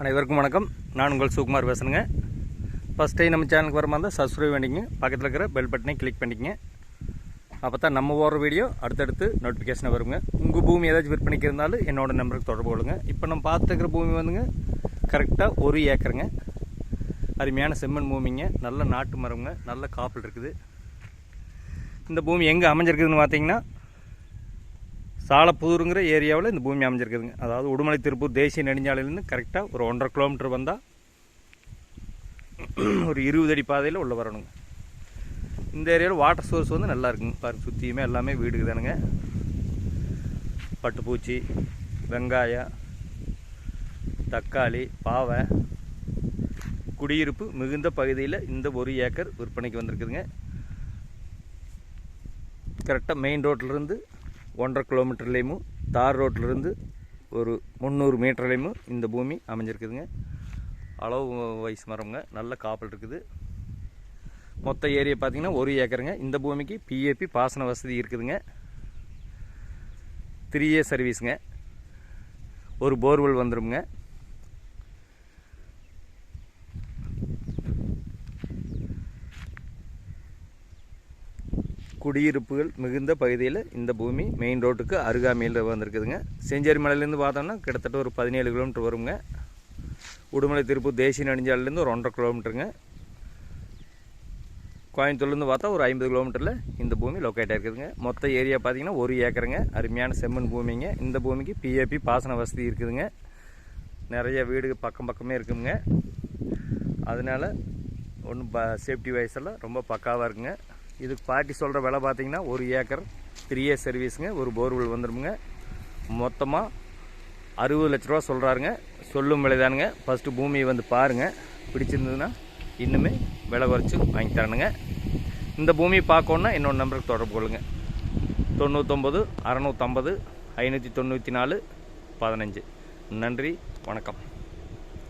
அனைவருக்கும் வணக்கம். நான் உங்கள் சுகுமார் பேசுகிறேங்க ஃபஸ்ட் டைம் நம்ம சேனலுக்கு வர மாதிரி சப்ஸ்கிரைப் பண்ணிக்கங்க. பக்கத்தில் இருக்கிற பெல் பட்டனை கிளிக் பண்ணிக்கங்க. அப்போ தான் நம்ம ஓடுற வீடியோ அடுத்தடுத்து நோட்டிஃபிகேஷனை வருங்க. உங்கள் பூமி ஏதாச்சும் விற்பனைக்கு இருந்தாலும் என்னோட நம்பருக்கு தொடர்பு கொள்ளுங்க. இப்போ நம்ம பார்த்துருக்கிற பூமி வந்துங்க கரெக்டாக ஒரு ஏக்கருங்க. அருமையான செம்மண் பூமிங்க. நல்ல நாட்டு மரங்க. நல்ல காப்பில் இருக்குது. இந்த பூமி எங்கே அமைஞ்சிருக்குதுன்னு பார்த்தீங்கன்னா சாலப்புதூருங்கிற ஏரியாவில் இந்த பூமி அமைஞ்சிருக்குதுங்க. அதாவது உடுமலை திருப்பூர் தேசிய நெடுஞ்சாலையிலேருந்து கரெக்டாக ஒரு ஒன்றரை கிலோமீட்டர் வந்தால் ஒரு இருபது அடி பாதையில் உள்ளே வரணுங்க. இந்த ஏரியாவில் வாட்டர் சோர்ஸ் வந்து நல்லா இருக்குங்க. பாருங்க சுற்றியுமே எல்லாமே வீடுக்கு தானுங்க. பட்டுப்பூச்சி வெங்காயம் தக்காளி பாவை குடியிருப்பு மிகுந்த பகுதியில் இந்த ஒரு ஏக்கர் விற்பனைக்கு வந்திருக்குதுங்க. கரெக்டாக மெயின் ரோட்டிலிருந்து ஒன்றரை கிலோமீட்டர்லேயும் தார் ரோட்லேருந்து ஒரு முந்நூறு மீட்டர்லேயும் இந்த பூமி அமைஞ்சிருக்குதுங்க. அளவு வயசு மரம்ங்க நல்ல காப்பல் இருக்குது. மொத்த ஏரியா பார்த்தீங்கன்னா ஒரு ஏக்கருங்க. இந்த பூமிக்கு பிஏபி பாசன வசதி இருக்குதுங்க. த்ரீ ஏ சர்வீஸுங்க ஒரு போர்வெல் வந்துருங்க குடியிருப்புகள் மிகுந்த பகுதியில் இந்த பூமி மெயின் ரோட்டுக்கு அருகாமையில் வந்திருக்குதுங்க. செஞ்சேரி மலையிலேருந்து பார்த்தோம்னா கிட்டத்தட்ட ஒரு பதினேழு கிலோமீட்டர் வருங்க. உடுமலை திருப்பூர் தேசிய நெடுஞ்சாலையிலேருந்து ஒரு ஒன்றரை கிலோமீட்டருங்க கோயம்புத்தூர்லேருந்து பார்த்தா ஒரு ஐம்பது கிலோமீட்டரில் இந்த பூமி லொக்கேட் ஆகிருக்குதுங்க மொத்த ஏரியா பார்த்தீங்கன்னா ஒரு ஏக்கருங்க. அருமையான செம்மண் பூமிங்க. இந்த பூமிக்கு பிஏபி பாசன வசதி இருக்குதுங்க. நிறைய வீடு பக்கம் பக்கமே இருக்குங்க. அதனால் ஒன்றும் ப சேஃப்டி வைஸெல்லாம் ரொம்ப பக்காவாக இருக்குங்க. இதுக்கு பாட்டி சொல்கிற விலை பார்த்தீங்கன்னா ஒரு ஏக்கர் த்ரீ இயர் சர்வீஸுங்க ஒரு போர்வெல் வந்துடுமுங்க மொத்தமாக அறுபது லட்ச ரூபா சொல்கிறாருங்க சொல்லும் விலைதானுங்க. ஃபஸ்ட்டு பூமியை வந்து பாருங்கள் பிடிச்சிருந்ததுன்னா இன்னுமே விலை குறைச்சி வாங்கி தரணுங்க. இந்த பூமியை பார்க்கணுன்னா இன்னொரு நம்பருக்கு தொடர்பு கொள்ளுங்கள் தொண்ணூற்றொம்பது அறநூற்றம்பது ஐநூற்றி தொண்ணூற்றி நாலு பதினஞ்சு. நன்றி வணக்கம்.